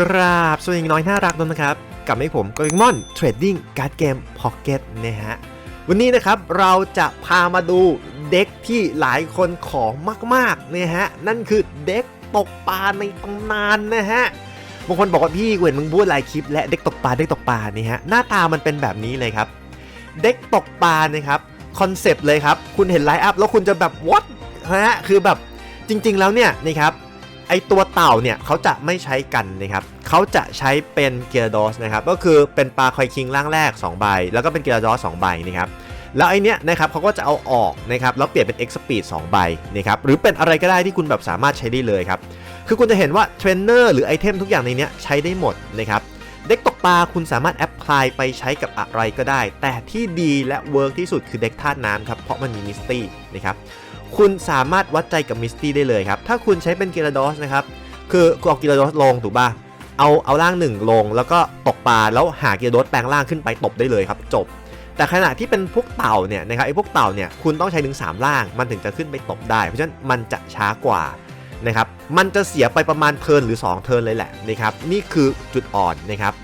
กราบสวัสดีน้อยน่ารักด้วยนะครับกลับมาให้ผมกอริมอนเทรดดิ้งการ์ดเกมพ็อกเก็ตนะฮะ วันนี้นะครับเราจะพามาดูเด็กที่หลายคนขอมากๆนะฮะ นั่นคือเด็กตกปลาในตำนานนะฮะบางคนบอกว่าพี่เห็นมึงพูดหลายคลิป และเด็กตกปลาเด็กตกปลานี่ฮะหน้าตามันเป็นแบบนี้เลยครับ เด็กตกปลานะครับคอนเซปต์เลยครับ คุณเห็นไลน์อัพแล้วคุณจะแบบ what ฮะคือแบบจริง ๆ แล้วเนี่ยนะครับ ไอตัวเต่าเนี่ยเขาจะไม่ใช้กันนะครับเขาจะใช้เป็นเกียร์ดอสนะครับก็คือเป็นปลาคอยคิงร่างแรก2ใบแล้วก็เป็นเกียร์ดอส2ใบนะครับแล้วไอเนี้ยนะครับเขาก็จะเอาออกนะครับแล้วเปลี่ยนเป็น X Speed 2ใบนะครับหรือเป็นอะไรก็ได้ที่คุณแบบสามารถใช้ได้เลยครับคือคุณจะเห็นว่าเทรนเนอร์หรือไอเทมทุกอย่างในเนี้ยใช้ได้หมดนะครับเด็กตกปลาคุณสามารถแอพพลายไปใช้กับอะไรก็ได้ แต่ที่ดีและเวิร์กที่สุดคือเด็กธาตุน้ำครับเพราะมันมีมิสตี้นะครับ คุณสามารถวัดใจกับมิสตี้ได้เลยครับ ถ้าคุณใช้เป็นกิราดอสนะครับ คือคุณเอากิราดอสลงถูกป่ะ เอาเอาร่างหนึ่งลง แล้วก็ตกปลาแล้วหากิราดอสแปลงร่างขึ้นไปตบได้เลยครับจบ แต่ขณะที่เป็นพวกเต่าเนี่ยนะครับไอ้พวกเต่าเนี่ยคุณต้องใช้ถึง3ร่าง มันถึงจะขึ้นไปตบได้ เพราะฉะนั้นมันจะช้ากว่านะครับ มันจะเสียไปประมาณเทินหรือ 2 เทินเลยแหละนะครับ นี่คือจุดอ่อนนะครับ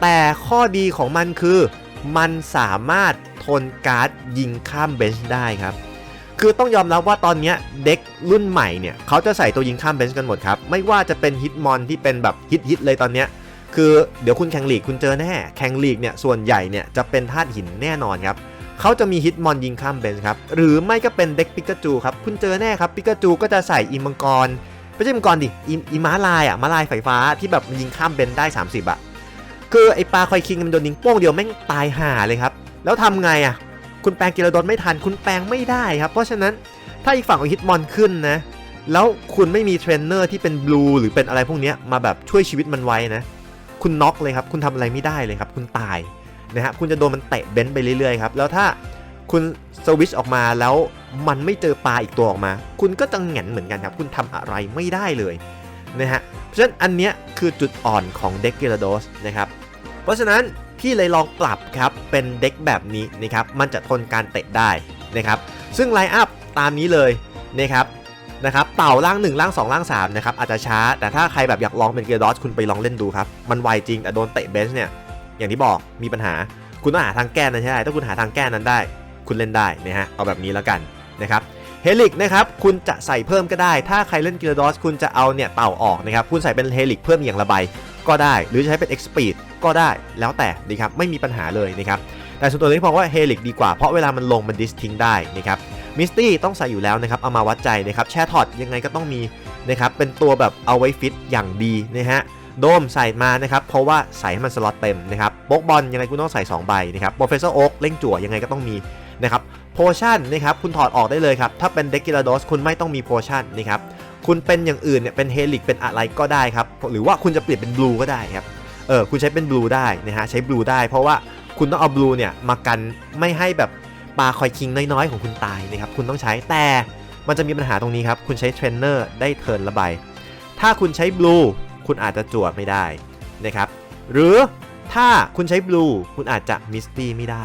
แต่ข้อดีของมันคือ มันสามารถทนการ์ดยิงข้ามเบนช์ได้ครับ คือต้องยอมรับว่าตอนนี้เด็กรุ่นใหม่เนี่ยเขาจะใส่ตัวยิงข้ามเบนช์กันหมดครับ ไม่ว่าจะเป็นฮิตมอนที่เป็นแบบฮิตฮิตๆเลยตอนนี้คือเดี๋ยวคุณแข่งลีกคุณเจอแน่แข่งลีกเนี่ยส่วนใหญ่เนี่ยจะเป็นธาตุหินแน่นอนครับเขาจะมีฮิตมอนยิงข้ามเบนช์ครับหรือไม่ก็เป็นเด็กปิกาจูครับคุณเจอแน่ครับปิกาจูก็จะใส่อีมังกรไม่ใช่มังกรดิอีอีม้าลายอะม้าลายไฟฟ้าที่แบบมันยิงข้ามเบนช์ได้ 30อะคือไอปลาคอยคิงมันโดนยิงโป้งเดียวแม่งตายห่าเลยครับแล้วทำไงอะ คุณแปลงกิรดอนไม่ทัน คุณแปลงไม่ได้ครับ เพราะฉะนั้นถ้าอีกฝั่งเอาฮิตมอนขึ้นนะ แล้วคุณไม่มีเทรนเนอร์ที่เป็นบลูหรือเป็นอะไรพวกนี้มาแบบช่วยชีวิตมันไว้นะ คุณน็อกเลยครับ คุณทำอะไรไม่ได้เลยครับ คุณตายนะฮะ คุณจะโดนมันเตะเบนซ์ไปเรื่อยๆครับ แล้วถ้าคุณสวิชออกมาแล้วมันไม่เจอปลาอีกตัวออกมา คุณก็จะแหงนเหมือนกันครับ คุณทำอะไรไม่ได้เลยนะฮะ เพราะฉะนั้นอันเนี้ยคือจุดอ่อนของเด็กเกลโดสนะครับ เพราะฉะนั้น พี่เลยลองปรับครับเป็นเด็กแบบนี้นะครับมันจะทนการเตะได้นะครับซึ่งไลน์อัพตามนี้เลยนะครับนะครับเต่าล่าง 1 ล่าง 2 ล่าง3นะครับอาจจะช้า แต่ถ้าใครแบบอยากลองเป็นเกียร์ดอสคุณไปลองเล่นดูครับ มันไวจริง แต่โดนเตะเบนช์เนี่ย อย่างที่บอกมีปัญหาคุณต้องหาทางแก้นั้นใช่ไหมถ้าคุณหาทางแก้นั้นได้ คุณเล่นได้นะฮะเอาแบบนี้แล้วกันนะครับเฮลิกนะครับคุณจะใส่เพิ่มก็ได้ ถ้าใครเล่นกิลดอสคุณจะเอาเนี่ยเต่าออกนะครับคุณใส่เป็นเฮลิกเพิ่มอย่างละใบ ก็ได้ หรือจะใช้เป็น X Speed ก็ได้แล้วแต่ดีครับไม่มีปัญหาเลยนะครับแต่ส่วนตัวนี้ผมว่าเฮลิกดีกว่าเพราะเวลามันลงมันดิสทิ้งได้นะครับมิสตี้ต้องใส่อยู่แล้วนะครับเอามาวัดใจนะครับแช่ถอดยังไงก็ต้องมีนะครับเป็นตัวแบบเอาไว้ฟิตอย่างดีนะฮะโดมใส่มานะครับเพราะว่าใส่ให้มันสล็อตเต็มนะครับโป๊กบอลยังไงคุณต้องใส่2ใบนะครับโปรเฟสเซอร์โอ๊กเล่งจั่วยังไงก็ต้องมีนะครับโพชั่นนะครับคุณถอดออกได้เลยครับถ้าเป็นเด็กิลาโดสคุณไม่ต้องมีโพชั่นนะครับ คุณเป็นอย่างอื่นเนี่ยเป็นเฮลิกเป็นอะไรก็ได้ครับหรือว่าคุณจะเปลี่ยนเป็นบลูก็ได้ครับเออคุณใช้เป็นบลูได้นะฮะใช้บลูได้เพราะว่าคุณต้องเอาบลูเนี่ยมากันไม่ให้แบบปลาคอยคิงน้อยๆของคุณตายนะครับคุณต้องใช้แต่มันจะมีปัญหาตรงนี้ครับคุณใช้เทรนเนอร์ได้เทิร์นละใบถ้าคุณใช้บลูคุณอาจจะจวดไม่ได้นะครับหรือถ้าคุณใช้บลูคุณอาจจะมิสตี้ไม่ได้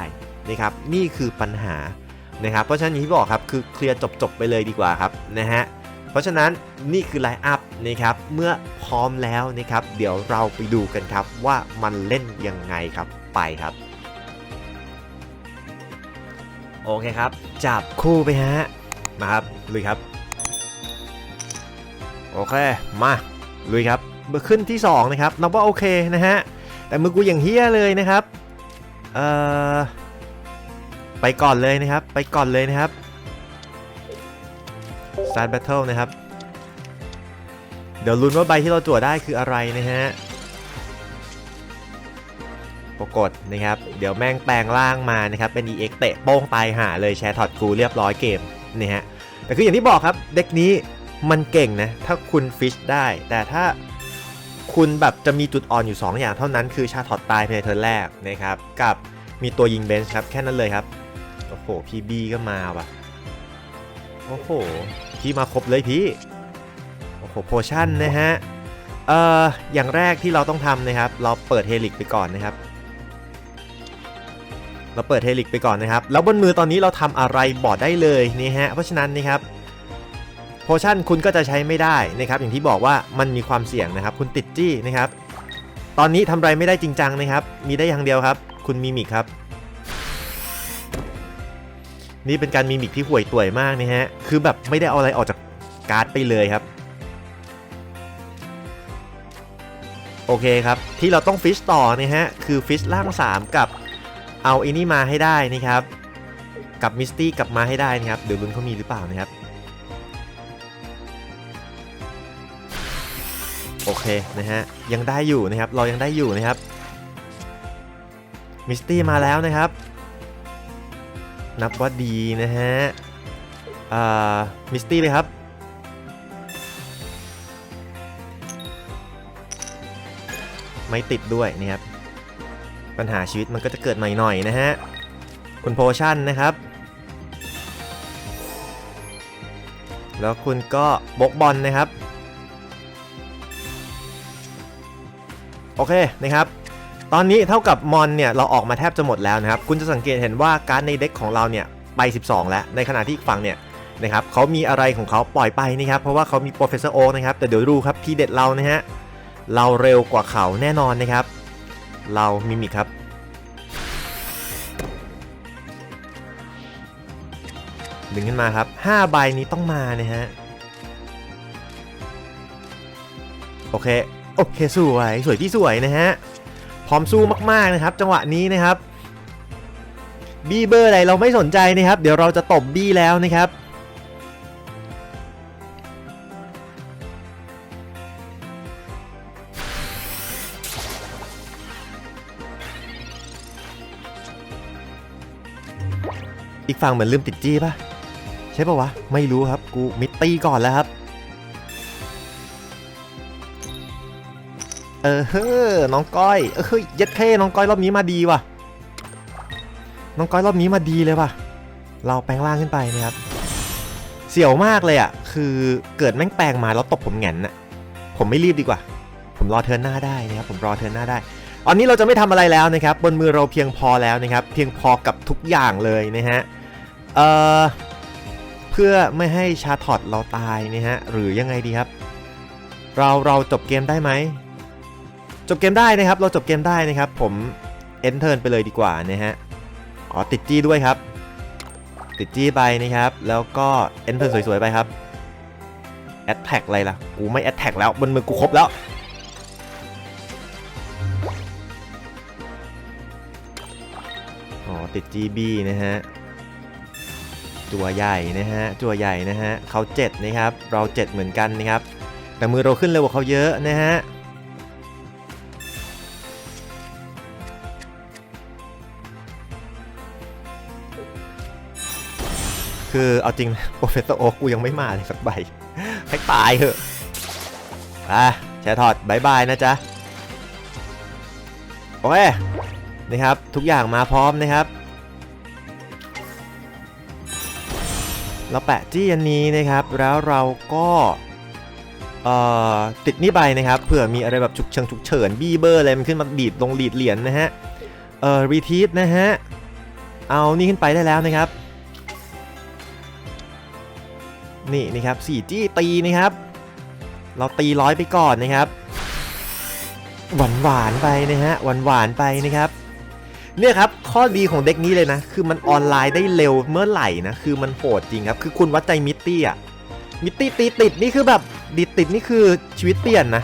นะครับนี่คือปัญหานะครับเพราะฉะนั้นอย่างที่บอกครับคือเคลียร์จบๆไปเลยดีกว่าครับนะฮะ เพราะฉะนั้นนี่คือไลน์อัพนะครับเมื่อพร้อมแล้วนะครับ เดี๋ยวเราไปดูกันครับว่ามันเล่นยังไงครับไปครับโอเคครับ จับคู่ไปฮะ มาครับ ลุยครับ โอเค มา ลุยครับเบอร์ขึ้นที่ 2 นะครับนับว่าโอเคนะฮะ แต่มือกูอย่างเฮี้ยเลยนะครับ เอ่อ ไปก่อนเลยนะครับ ไปก่อนเลยนะครับ Start Battle นะครับ เดี๋ยวลุ้นว่าใบที่เราจั่วได้คืออะไรนะฮะปรากฏนะครับ เดี๋ยวแม่งแปลงร่างมานะครับ เป็น EX เตะโป้งตายหาเลยแชร์ถอดกูเรียบร้อยเกมนี่ฮะ แต่คืออย่างที่บอกครับ เด็กนี้มันเก่งนะ ถ้าคุณฟิชได้ แต่ถ้าคุณแบบจะมีจุดอ่อนอยู่ 2 อย่างเท่านั้นคือชาถอดตายภายในเทิร์นแรกนะครับ กับมีตัวยิงเบนช์ครับ แค่นั้นเลยครับ โอ้โหพีบีก็มาว่ะ โอ้โห พี่มาครบเลยพี่ โอ้โหโพชั่นนะฮะ เอ่อ อย่างแรกที่เราต้องทำนะครับ เราเปิดเฮลิกไปก่อนนะครับ เราเปิดเฮลิกไปก่อนนะครับ แล้วบนมือตอนนี้เราทำอะไรบอกได้เลยนี่ฮะ เพราะฉะนั้นนะครับโพชั่นคุณก็จะใช้ไม่ได้นะครับ อย่างที่บอกว่ามันมีความเสี่ยงนะครับ คุณติดจี้นะครับ ตอนนี้ทำอะไรไม่ได้จริงจังนะครับ มีได้อย่างเดียวครับ คุณมิมิกครับ นี่เป็นการมิมิกที่ห่วยต่วยมากนะฮะ คือแบบไม่ได้เอาอะไรออกจากการ์ดไปเลยครับ โอเคครับ ที่เราต้องฟิชต่อนะฮะ คือฟิชล่าง 3 กับเอาไอ้นี่มาให้ได้นะครับ กับมิสตี้กลับมาให้ได้นะครับ เดี๋ยวลุ้นเขามีหรือเปล่านะครับ โอเคนะฮะ ยังได้อยู่นะครับ เรายังได้อยู่นะครับ มิสตี้มาแล้วนะครับ นับว่าดีนะฮะ อ่า มิสตี้เลยครับ ไม่ติดด้วยนะครับ ปัญหาชีวิตมันก็จะเกิดใหม่หน่อยนะฮะ คุณโพชั่นนะครับ แล้วคุณก็บกบอลนะครับ โอเคนะครับ ตอนนี้เท่ากับมอนเนี่ยเราออกมาแทบจะหมดแล้วนะครับ คุณจะสังเกตเห็นว่าการดในเด็กของเราเนี่ยไป 12 แล้ว ในขณะที่อีกฝั่งเนี่ยนะครับเขามีอะไรของเขาปล่อยไปนะครับ เพราะว่าเขามีโปรเฟสเซอร์โอนะครับ แต่เดี๋ยวดูครับที่เด็ดเรานะฮะ เราเร็วกว่าเขาแน่นอนนะครับ เรามิมิครับ ดึงขึ้นมาครับ 5 ใบนี้ต้องมานะฮะ โอเค โอเค สวย สวยที่สวยนะฮะ พร้อมสู้มากๆนะครับ จังหวะนี้นะครับ บี้เบอร์อะไรเราไม่สนใจนะครับ เดี๋ยวเราจะตบบี้แล้วนะครับอีกฝั่งเหมือนลืมติดจี้ปะใช่ปะวะ ไม่รู้ครับ กูมิดตี้ก่อนแล้วครับ ออเฮ้อน้องก้อยเฮ้ยยัดเท่น้องก้อยรอบนี้มาดีว่ะ น้องก้อยรอบนี้มาดีเลยว่ะ เราแปลงร่างขึ้นไปนะครับ เสี่ยวมากเลยอะ คือเกิดแม่งแปลงมาแล้วตบผมแงนน่ะ ผมไม่รีบดีกว่า ผมรอเทินหน้าได้นะครับ ผมรอเทินหน้าได้ ตอนนี้เราจะไม่ทำอะไรแล้วนะครับ บนมือเราเพียงพอแล้วนะครับ เพียงพอกับทุกอย่างเลยนะฮะ เอ่อ เพื่อไม่ให้ชาร์ทอตเราตายนะฮะ หรือยังไงดีครับ เราเราจบเกมได้ไหม จบเกมได้นะครับ เราจบเกมได้นะครับ ผมเอนเทิร์นไปเลยดีกว่านะฮะอ๋อติดจี้ด้วยครับ ติดจี้ไปนะครับ แล้วก็เอนเทิร์นสวยๆไปครับแอตแทกอะไรล่ะ กูไม่แอตแทกแล้วบนมือกูครบแล้วอ๋อติด GB นะฮะ จัวใหญ่นะฮะ จัวใหญ่นะฮะเขา7นะครับ เรา 7 เหมือนกันนะครับ แต่มือเราขึ้นเร็วกว่าเขาเยอะนะฮะ คือเอาจริงโปรเฟสเซอร์โอ๊กกูยังไม่มาเลยสักใบให้ตายเถอะอะแชร์ถอดบายบายนะจ๊ะ โอเคนะครับ ทุกอย่างมาพร้อมนะครับ เราแปะจี้อันนี้นะครับ แล้วเราก็เอ่อติดนี่ไปนะครับเผื่อมีอะไรแบบฉุกเฉินฉุกเฉินบี้เบอร์อะไรมันขึ้นมาดีดลงดีดเหรียญนะฮะเอ่อรีทีสนะฮะเอานี่ขึ้นไปได้แล้วนะครับ นี่นะครับสี่จี้ตีนะครับ เราตีร้อยไปก่อนนะครับ หวานหวานไปนะฮะหวานหวานไปนะครับเนี่ยครับข้อดีของเด็กนี้เลยนะ คือมันออนไลน์ได้เร็วเมื่อไหร่นะคือมันโหดจริงครับ คือคุณวัดใจมิตตี้อะมิตตี้ตีติดนี่คือแบบดีดติดนี่คือชีวิตเปลี่ยนนะ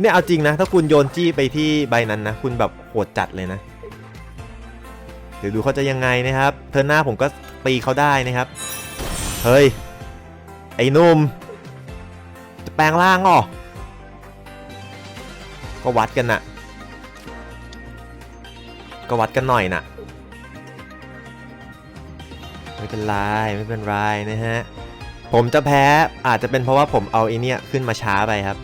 เนี่ยเอาจริงนะ ถ้าคุณโยนจี้ไปที่ใบนั้นนะ คุณแบบโหดจัดเลยนะ เดี๋ยวดูเขาจะยังไงนะครับเทิร์นหน้าผมก็ตีเขาได้นะครับ เฮ้ย ไอ้หนุ่ม จะแปลงร่างเหรอก็วัดกันน่ะ ก็วัดกันหน่อยน่ะ ไม่เป็นไรไม่เป็นไรนะฮะ ผมจะแพ้อาจจะเป็นเพราะว่าผมเอาไอเนี้ยขึ้นมาช้าไปครับ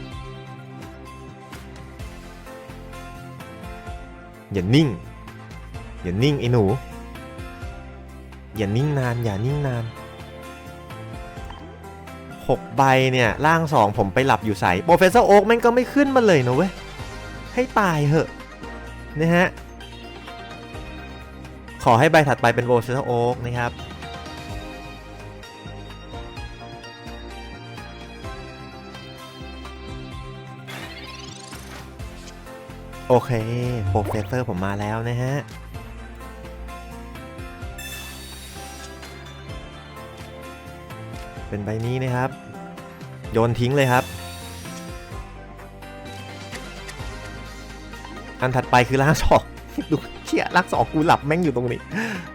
อย่านิ่ง อย่านิ่งไอ้หนู อย่านิ่งนาน อย่านิ่งนาน 6 ใบเนี่ยร่าง 2 ผมไปหลับอยู่ใส่โปรเฟสเซอร์โอ๊กแม่งก็ไม่ขึ้นมาเลยนะเว้ย ให้ตายเหอะนะฮะ ขอให้ใบถัดไปเป็นโปรเฟสเซอร์โอ๊กนะครับโอเคโปรเฟสเซอร์ผมมาแล้วนะฮะ เป็นใบนี้นะครับ โยนทิ้งเลยครับ อันถัดไปคือล่างสองดูเชี่ยล่างสองกูหลับแม่งอยู่ตรงนี้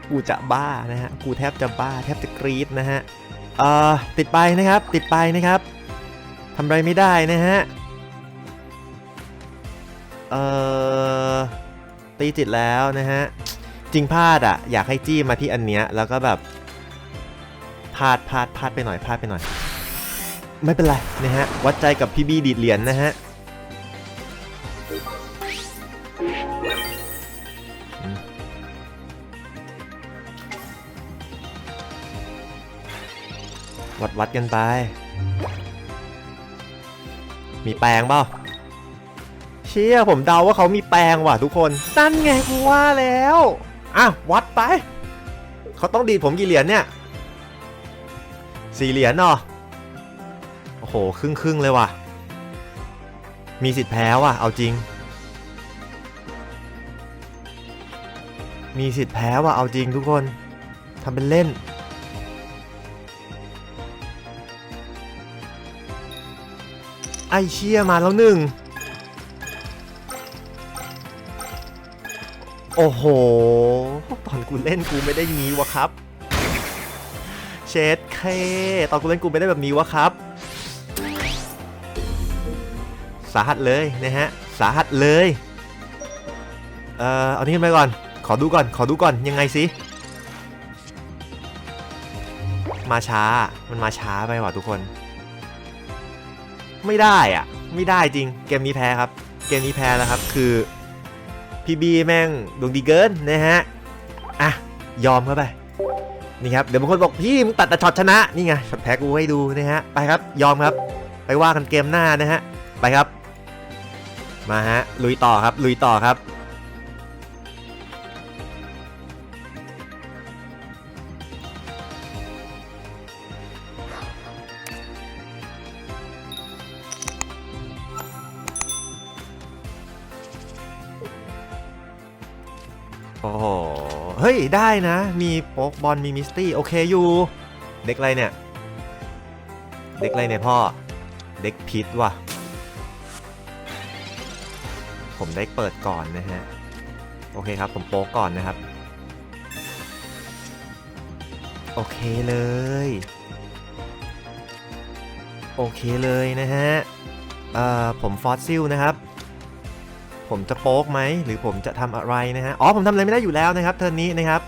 กูจะบ้านะฮะ กูแทบจะบ้าแทบจะกรี๊ดนะฮะ เอ่อติดไปนะครับ ติดไปนะครับทำอะไรไม่ได้นะฮะ เอ่อตีจิตแล้วนะฮะ จริงพลาดอะ อยากให้จี้มาที่อันเนี้ยแล้วก็แบบ พลาดพลาดพลาดไปหน่อยพลาดไปหน่อย ไม่เป็นไรนะฮะ วัดใจกับพี่บี้ดีดเหรียญนะฮะวัดวัดกันไป มีแปลงเปล่าเชี่ยผมเดาว่าเขามีแปลงว่ะทุกคนนั่นไงกูว่าแล้ว อะ วัดไป เขาต้องดีดผมกี่เหรียญเนี่ย สี่เหรียญเนาะโอ้โห ครึ่งครึ่งเลยว่ะ มีสิทธิ์แพ้ว่ะ เอาจริง มีสิทธิ์แพ้ว่ะ เอาจริงทุกคนทำเป็นเล่น ไอเชี่ยมาแล้วหนึ่ง โอ้โห ตอนกูเล่นกูไม่ได้งี้วะครับ ชดเคตอนกูเล่นกูไม่ได้แบบนี้วะครับ สาหัสเลยนะฮะ สาหัสเลย เอ่อ เอานี่ขึ้นไปก่อน ขอดูก่อน ขอดูก่อน ยังไงสิ มาช้า มันมาช้าไปว่ะทุกคน ไม่ได้อะ ไม่ได้จริง เกมนี้แพ้ครับ เกมนี้แพ้แล้วครับ คือพี่บีแม่งดวงดีเกินนะฮะ อะ ยอมเข้าไป นี่ครับเดี๋ยวบางคนบอกพี่มึงตัดแต่ช็อตชนะนี่ไงช็อตแพ้กูให้ดูนะฮะไปครับยอมครับ ไปว่ากันเกมหน้านะฮะไปครับ มาฮะลุยต่อครับลุยต่อครับ ฮ้ย ได้นะ มีโป๊กบอลมีมิสตี้ โอเคอยู่ เด็กอะไรเนี่ย เด็กอะไรเนี่ยพ่อ เด็กพิษว่ะ ผมได้เปิดก่อนนะฮะ โอเคครับ ผมโป๊กก่อนนะครับ โอเคเลย โอเคเลยนะฮะ เอ่อ ผมฟอสซิลนะครับ ผมจะโป๊กไหมหรือผมจะทำอะไรนะฮะอ๋อผมทำอะไรไม่ได้อยู่แล้วนะครับเทิร์นนี้นะครับ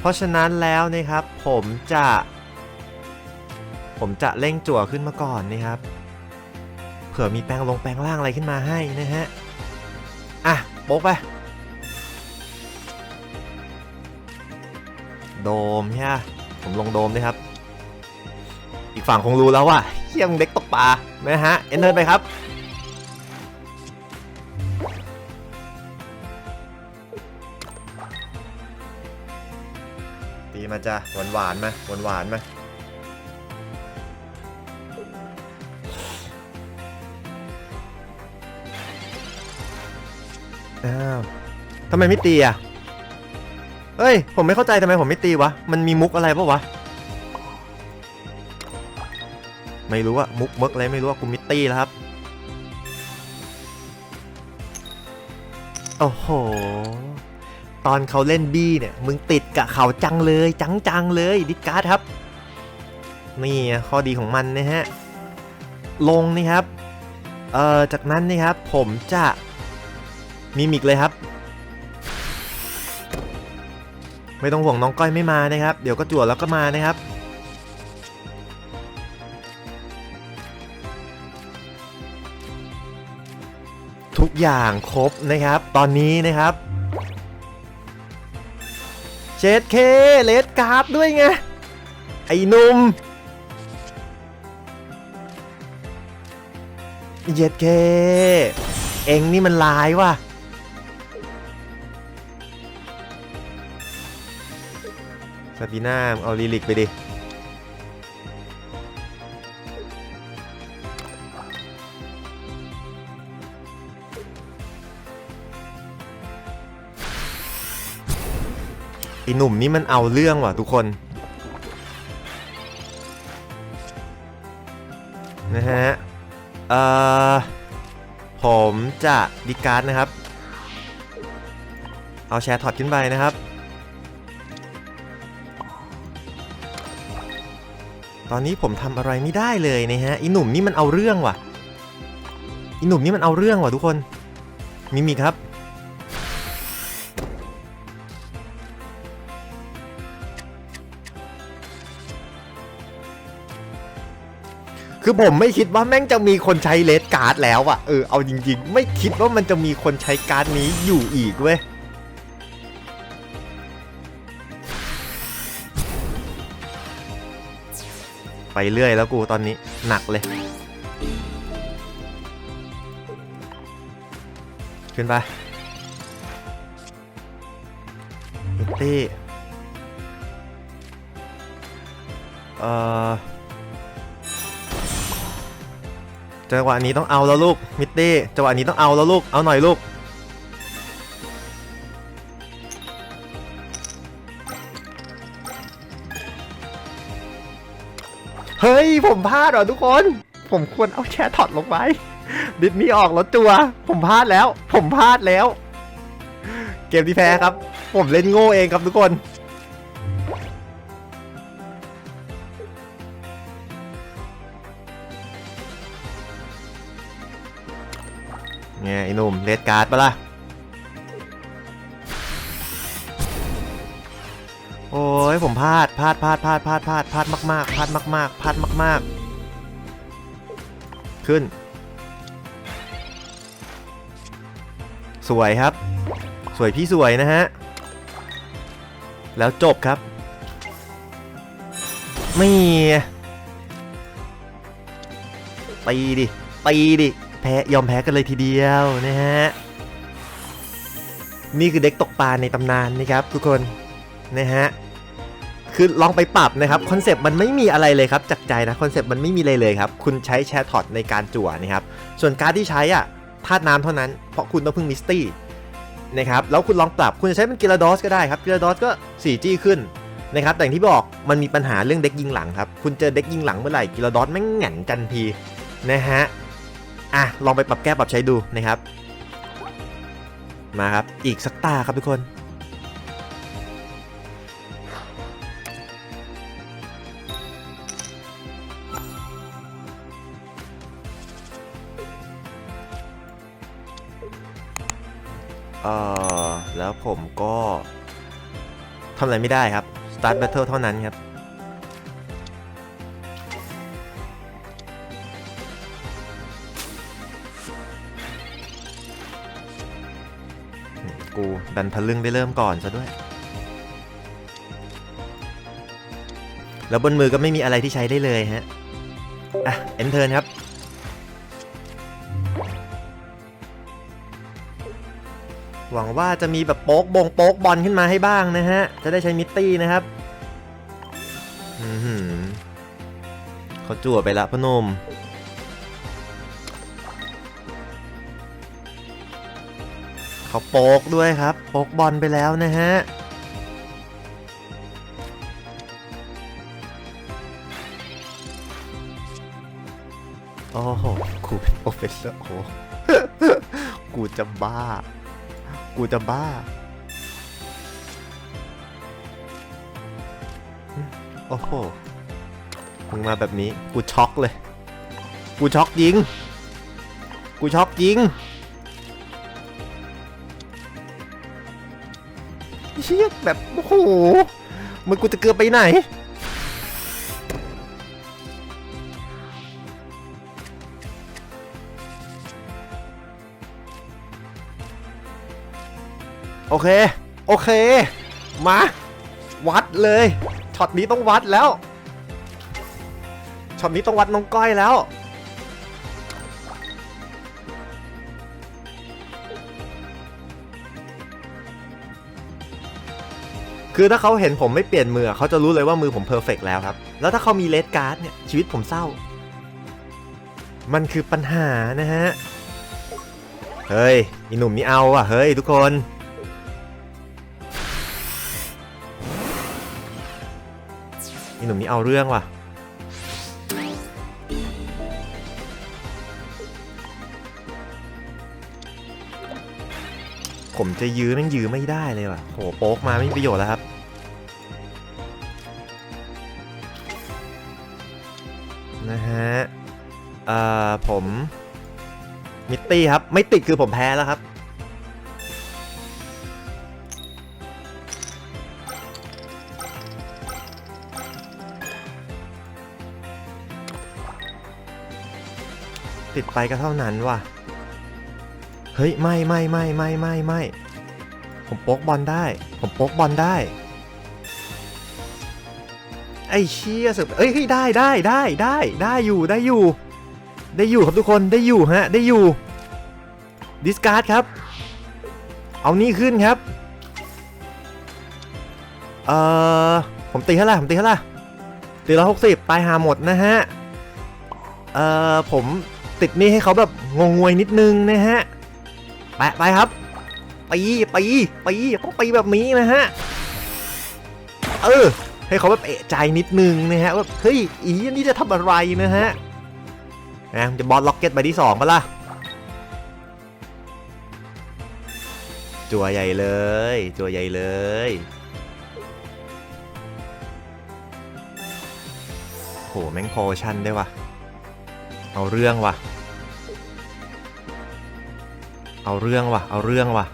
เพราะฉะนั้นแล้วนะครับ ผมจะ ผมจะเร่งจั่วขึ้นมาก่อนนะครับ เผื่อมีแปลงลงแปลงล่างอะไรขึ้นมาให้นะฮะอะโป๊กไปโดมใช่ไหมผมลงโดมด้วยครับ อีกฝั่งคงรู้แล้วว่าเฮียมงเด็กตกปลานะฮะเอ็นเตอร์ไปครับีมาจ้ะหวานหวานๆมหวานหวานๆมอ้าวทำไมไม่ตีอะเฮ้ย ผมไม่เข้าใจทำไมผมไม่ตีวะ มันมีมุกอะไรปะวะ ไม่รู้อะมุกเมกอะไรไม่รู้อะกูมิตตี้แล้วครับ โอ้โห ตอนเขาเล่นบี้เนี่ยมึงติดกับเขาจังเลยจังจังๆเลยดิการ์ดครับนี่ข้อดีของมันนะฮะลงนี่ครับเอ่อจากนั้นนี่ครับผมจะมีมิกเลยครับ ไม่ต้องห่วงน้องก้อยไม่มานะครับ เดี๋ยวก็จั่วแล้วก็มานะครับทุกอย่างครบนะครับ ตอนนี้นะครับ เจ็ดเคเลดการ์ดด้วยไง ไอ้หนุ่มเจ็ดเคเองนี่มันลายว่ะซาบีน่าเอาลีลิกไปดิ อ้หนุ่มนี่มันเอาเรื่องว่ะทุกคนนะฮะเอ่อผมจะดิการ์ดนะครับ เอาแชร์ถอดขึ้นไปนะครับ ตอนนี้ผมทำอะไรไม่ได้เลยนะฮะอีหนุ่มนี่มันเอาเรื่องว่ะอีหนุ่มนี่มันเอาเรื่องว่ะทุกคนมิมิครับ คือผมไม่คิดว่าแม่งจะมีคนใช้เลดการ์ดแล้วอะเออเอาจริง ๆ ไม่คิดว่ามันจะมีคนใช้การ์ดนี้อยู่อีกเว้ยไปเรื่อยแล้วกูตอนนี้หนักเลย ขึ้นไปมิตตี้เอ่อ จังหวะนี้ต้องเอาแล้วลูกมิตตี้จังหวะนี้ต้องเอาแล้วลูกเอาหน่อยลูกเฮ้ย ผมพลาดเหรอทุกคน ผมควรเอาแชร์ถอดลงไปดิสนีย์ออกแล้วจัว ผมพลาดแล้ว ผมพลาดแล้ว เกมที่แพ้ครับ ผมเล่นโง่เองครับทุกคน ไงไอ้หนุ่มเลดการ์ดปะล่ะ โอ้ยผมพลาดพลาดพลาดพลาดพลาดพลาดพลาดมากๆพลาดมากๆพลาดมาก ๆ ขึ้น สวยครับ สวยพี่สวยนะฮะ แล้วจบครับ ไม่ตีดิตีดิ แพ้ยอมแพ้กันเลยทีเดียวนะฮะ นี่คือเด็กตกปลาในตำนานนะครับทุกคนนะฮะ คือลองไปปรับนะครับคอนเซปต์มันไม่มีอะไรเลยครับจากใจนะคอนเซปต์มันไม่มีอะไรเลยครับ คุณใช้แชร์ท็อตในการจั่วนะครับ ส่วนการที่ใช้อะธาตุน้ำเท่านั้น เพราะคุณต้องพึ่งมิสตี้นะครับแล้วคุณลองปรับคุณจะใช้เป็นกิลาดอสก็ได้ครับกิลาดอสก็ 4G ขึ้นนะครับแต่อย่างที่บอกมันมีปัญหาเรื่องเด็กยิงหลังครับ คุณเจอเด็กยิงหลังเมื่อไหร่กิลาดอสแม่งแหง่นกันทีนะฮะ อะลองไปปรับแก้ปรับใช้ดูนะครับ มาครับอีกสักตาครับทุกคนเออแล้วผมก็ทำอะไรไม่ได้ครับ Start Battle เท่านั้นครับ ดันทะลึ่งได้เริ่มก่อนซะด้วย แล้วบนมือก็ไม่มีอะไรที่ใช้ได้เลยฮะ อะ เอนเทิร์นครับ หวังว่าจะมีแบบโป๊กบงโป๊กบอลขึ้นมาให้บ้างนะฮะ จะได้ใช้มิตตี้นะครับอือหือเขาจั่วไปละพอนม เขาโปกด้วยครับโปกบอลไปแล้วนะฮะโอ้โหกูเป็นโปรเฟสเซอร์โอ้โหกูจะบ้า กูจะบ้า โอ้โหมึงมาแบบนี้ กูช็อกเลย กูช็อกยิง กูช็อกยิง ชี่ยแบบโอ้โหมึงกูจะเกือบไปไหน โอเค โอเค มา วัดเลยช็อตนี้ต้องวัดแล้วช็อตนี้ต้องวัดน้องก้อยแล้ว คือถ้าเขาเห็นผมไม่เปลี่ยนมือเขาจะรู้เลยว่ามือผมเพอร์เฟกแล้วครับ แล้วถ้าเขามีเลดการ์ดเนี่ยชีวิตผมเศร้า มันคือปัญหานะฮะ เฮ้ยอีหนุ่มนี่เอาอะ เฮ้ยทุกคน อีหนุ่มนี่เอาเรื่องว่ะ ผมจะยื้อแม่งยื้อไม่ได้เลยว่ะโหโป๊กมาไม่มีประโยชน์แล้วครับ นะฮะเอ่อผมมิตตี้ครับ ไม่ติดคือผมแพ้แล้วครับ ติดไปก็เท่านั้นว่ะ ฮ้ยไม่ไม่ไม่ไม่ไม่ไม่ผมโป๊กบอลได้ ผมโป๊กบอลได้ ไอ้เชี่ยสุดเอ้ยได้ได้ได้ได้ได้อยู่ได้อยู่ ได้อยู่ครับทุกคนได้อยู่ฮะได้อยู่ดิสการ์ดครับ เอานี่ขึ้นครับ เอ่อ ผมตีเท่าไหร่ผมตีเท่าไหร่ตีละหกสิบตายหาหมดนะฮะ เอ่อ ผมติดนี่ให้เขาแบบงงงวยนิดนึงนะฮะ แปไปครับตีตีตีต้องตีแบบนี้นะฮะ เออ ให้เขาแบบเอะใจนิดนึงนะฮะว่าเฮ้ยอีนี่จะทำอะไรนะฮะนะจะบอลล็อกเก็ตใบที่สองปะล่ะจัวใหญ่เลยจัวใหญ่เลยโหแม่งโพชั่นได้วะเอาเรื่องวะ เอาเรื่องว่ะ เอาเรื่องว่ะ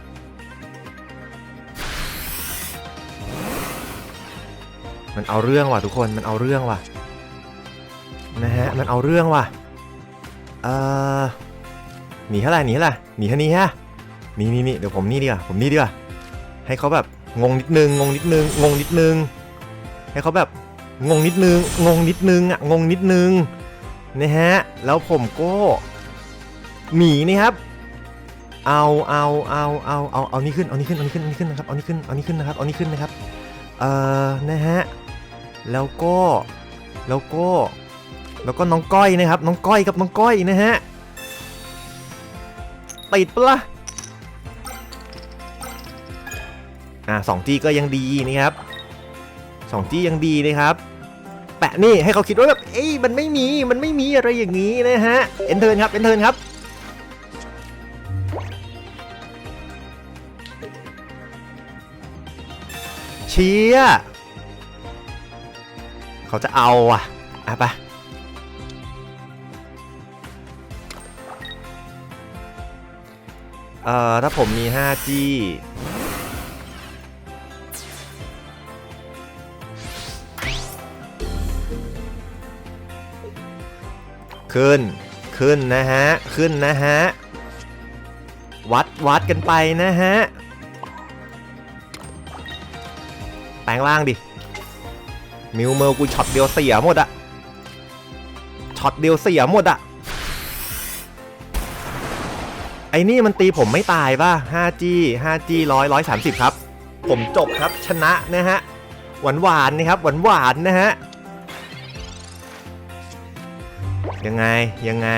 มันเอาเรื่องว่ะทุกคน มันเอาเรื่องว่ะ นะฮะ มันเอาเรื่องว่ะ เอ่อ หนีเท่าไหร่หนีเท่าไหร่หนีเท่านี้ฮะ นี่นี่นี่เดี๋ยวผมนี่ดีกว่า ผมนี่ดีกว่า ให้เขาแบบงงนิดนึง งงนิดนึง งงนิดนึง ให้เขาแบบงงนิดนึง งงนิดนึงอะ งงนิดนึง นะฮะ แล้วผมก็หนีนี่ครับ เอาเอาเอาเอาเอาเอานี่ขึ้นเอานี่ขึ้นเอานี่ขึ้นเอานี่ขึ้นนะครับเอานี่ขึ้นเอานี่ขึ้นนะครับเอานี่ขึ้นนะครับเอ่อนะฮะแล้วก็แล้วก็แล้วก็น้องก้อยนะครับ น้องก้อยกับน้องก้อยนะฮะติดปะละอ่าสองจีก็ยังดีนะครับสองจียังดีนะครับ แปะนี่ให้เขาคิดว่าแบบเอ้ยมันไม่มีมันไม่มีอะไรอย่างนี้นะฮะเอ็นเทิร์นครับเอ็นเทิร์นครับ ชียเขาจะเอาอะอะไปเอ่อถ้าผมมี 5G ขึ้น ขึ้นนะฮะ ขึ้นนะฮะ วัดวัดกันไปนะฮะ แปลงร่างดิ มิวเมลกูช็อตเดียวเสียหมดอะช็อตเดียวเสียหมดอะไอ้นี่มันตีผมไม่ตายป่ะ 5G 5G ร้อยร้อยสามสิบครับ ผมจบครับชนะนะฮะ หวานหวานๆนะครับ หวานหวานๆนะฮะ ยังไง ยังไง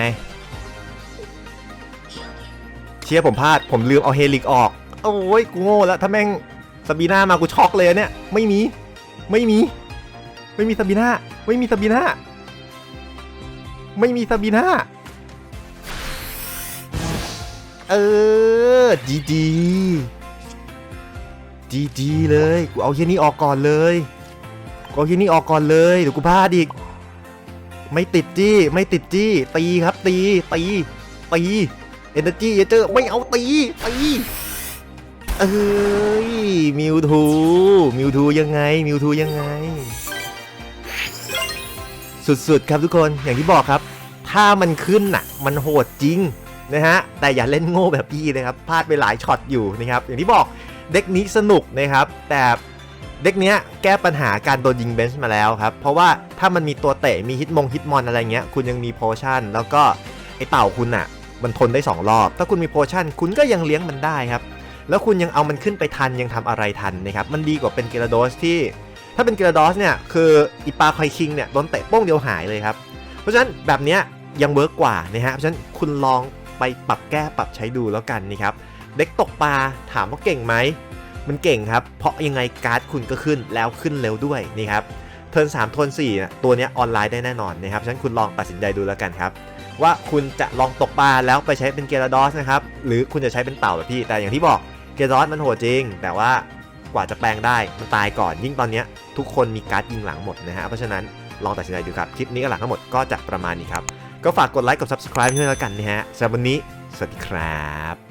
เชียร์ผมพลาด ผมลืมเอาเฮลิกออก โอ้ยกูโง่แล้วถ้าแม่ง ซาบีน่ามากูช็อกเลยเนี่ย ไม่มี ไม่มี ไม่มีซาบีน่า ไม่มีซาบีน่า ไม่มีซาบีน่า เออจีจีจีจีเลย กูเอาเฮียนี้ออกก่อนเลย กูเอาเฮียนี้ออกก่อนเลยเดี๋ยวกูพลาดอีก ไม่ติดจี้ ไม่ติดจี้ ตีครับตี ตี ตีเอเนอร์จีเจอไม่เอาตี ตี เอ้ยมิวทูมิวทูยังไงมิวทูยังไง สุดๆครับทุกคนอย่างที่บอกครับ ถ้ามันขึ้นน่ะ มันโหดจริงนะฮะแต่อย่าเล่นโง่แบบพี่นะครับพลาดไปหลายช็อตอยู่นะครับอย่างที่บอกเด็กนี้สนุกนะครับ แต่เด็กเนี้ยแก้ปัญหาการโดนยิงเบนช์มาแล้วครับ เพราะว่าถ้ามันมีตัวเตะมีฮิตมงฮิตมอนอะไรเงี้ยคุณยังมีโพชั่น แล้วก็ไอเต่าคุณอะมันทนได้ 2 รอบ ถ้าคุณมีโพชั่น คุณก็ยังเลี้ยงมันได้ครับ แล้วคุณยังเอามันขึ้นไปทันยังทำอะไรทันนะครับมันดีกว่าเป็นเกลาโดสที่ ถ้าเป็นเกลาโดสเนี่ยคืออีปาคอยคิงเนี่ยโดนเตะโป้งเดียวหายเลยครับ เพราะฉะนั้นแบบเนี้ยยังเวิร์กกว่านะฮะเพราะฉะนั้นคุณลองไปปรับแก้ปรับใช้ดูแล้วกันนะครับเด็กตกปลาถามว่าเก่งไหมมันเก่งครับ เพราะยังไงการ์ดคุณก็ขึ้นแล้วขึ้นเร็วด้วยนี่ครับเทิร์น3เทิร์น4นะตัวนี้ออนไลน์ได้แน่นอนนะครับฉะนั้นคุณลองตัดสินใจดูแล้วกันครับ ว่าคุณจะลองตกปลาแล้วไปใช้เป็นเกราดอสนะครับ หรือคุณจะใช้เป็นเต่าแบบพี่ แต่อย่างที่บอก เกราดอสมันโหดจริง แต่ว่ากว่าจะแปลงได้มันตายก่อนยิ่งตอนนี้ทุกคนมีการ์ดยิงหลังหมดนะฮะเพราะฉะนั้นลองตัดสินใจดูครับคลิปนี้ก็หลังทั้งหมดก็จะประมาณนี้ครับก็ฝากกดไลค์กด subscribe ด้วยแล้วกันนะฮะสำหรับวันนี้สวัสดีครับ